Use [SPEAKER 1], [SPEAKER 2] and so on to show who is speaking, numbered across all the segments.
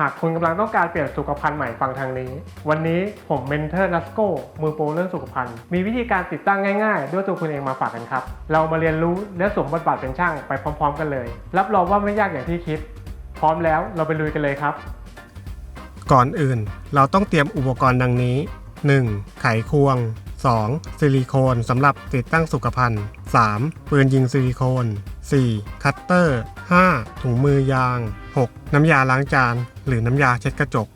[SPEAKER 1] หากคุณกำลังต้องการเปลี่ยนสุขภัณฑ์ใหม่ฟังทางนี้ วันนี้ผมเมนเทอร์นัสโกมือโปรเรื่องสุขภัณฑ์ มีวิธีการติดตั้งง่ายๆ ด้วยตัวคุณเองมาฝากกันครับ เรามาเรียนรู้และสวมบทบาทเป็นช่างไปพร้อม ๆ กันเลย รับรองว่าไม่ยากอย่างที่คิด พร้อมแล้วเราไปลุยกันเลยครับ
[SPEAKER 2] ก่อนอื่นเราต้องเตรียมอุปกรณ์ดังนี้ 1. ไขควง 2. ซิลิโคนสำหรับติดตั้งสุขภัณฑ์ 3. ปืนยิงซิลิโคน 4. คัตเตอร์ 5. ถุงมือยาง 6. น้ำยาล้างจาน หรือน้ำยาเช็ดกระจก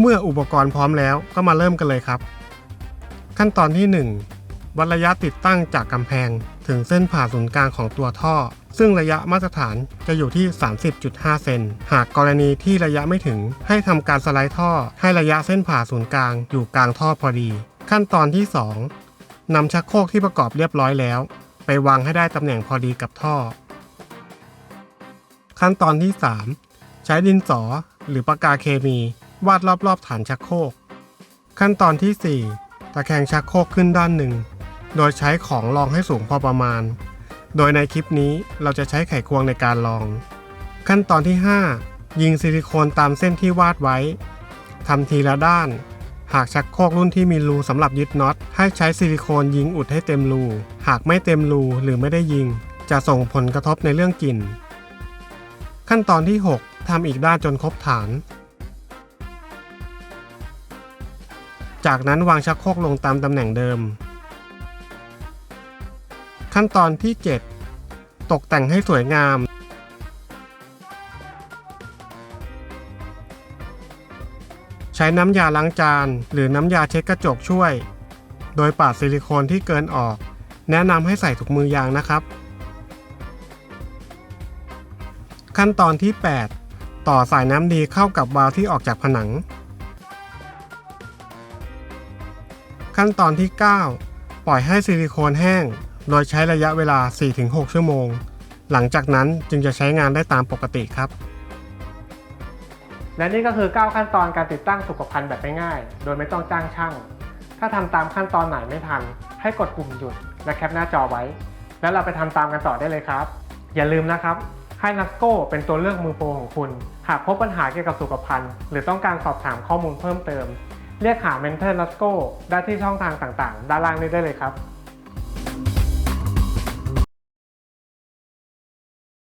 [SPEAKER 2] เมื่ออุปกรณ์พร้อมแล้วก็มาเริ่มกันเลยครับ ขั้นตอนที่ 1 วัดระยะติดตั้งจากกำแพง ถึงเส้นผ่าศูนย์กลางของตัวท่อ ซึ่งระยะมาตรฐานจะอยู่ที่ 30.5 เซน หากกรณีที่ระยะไม่ถึง ให้ทำการสไลด์ท่อ ให้ระยะเส้นผ่าศูนย์กลางอยู่กลางท่อพอดี ขั้นตอนที่2นำชักโครกที่ประกอบเรียบร้อยแล้ว ไปวางให้ได้ตำแหน่งพอดีกับท่อ ขั้นตอนที่ 3 ใช้ดินสอหรือปากกาเคมี วาดรอบๆฐานชักโครก ขั้นตอนที่ 4 ตะแคงชักโครกขึ้นด้านหนึ่ง โดยใช้ของรองให้สูงพอประมาณ โดยในคลิปนี้เราจะใช้ไขควงในการลอง ขั้นตอนที่ 5 ยิงซิลิโคนตามเส้นที่วาดไว้ทำทีละด้าน หากชักโครกรุ่นที่มีรูสำหรับยึดน็อต ให้ใช้ซิลิโคนยิงอุดให้เต็มรู หากไม่เต็มรูหรือไม่ได้ยิง จะส่งผลกระทบในเรื่องกลิ่น ขั้นตอนที่ 6ทำอีกด้านจนครบฐาน จากนั้นวางชักโครกลงตามตำแหน่งเดิม ขั้นตอนที่ 7 ตกแต่งให้สวยงาม ใช้น้ำยาล้างจาน หรือน้ำยาเช็ดกระจกช่วย โดยปาดซิลิโคนที่เกินออก แนะนำให้ใส่ถุงมือยางนะครับ ขั้นตอนที่ 8 ต่อสายน้ำดีเข้ากับวาล์วที่ออกจากผนัง ขั้นตอนที่ 9 ปล่อยให้ซิลิโคนแห้ง โดยใช้ระยะเวลา 4-6 ชั่วโมง หลังจากนั้นจึงจะใช้งานได้ตามปกติครับ
[SPEAKER 1] และนี่ก็คือ 9 ขั้นตอนการติดตั้งสุขภัณฑ์แบบง่ายๆ โดยไม่ต้องจ้างช่าง ถ้าทำตามขั้นตอนไหนไม่ทัน ให้กดปุ่มหยุดและแคปหน้าจอไว้ แล้วเราไปทำตามกันต่อได้เลยครับ อย่าลืมนะครับ ให้นัสโก้เป็นตัวเลือกมือโปรของคุณ หากพบปัญหาเกี่ยวกับสุขภัณฑ์ หรือต้องการสอบถามข้อมูลเพิ่มเติม เรียกหาเมนเทอร์นัสโก้ได้ที่ช่องทางต่างๆ ด้านล่างนี้ได้เลยครับ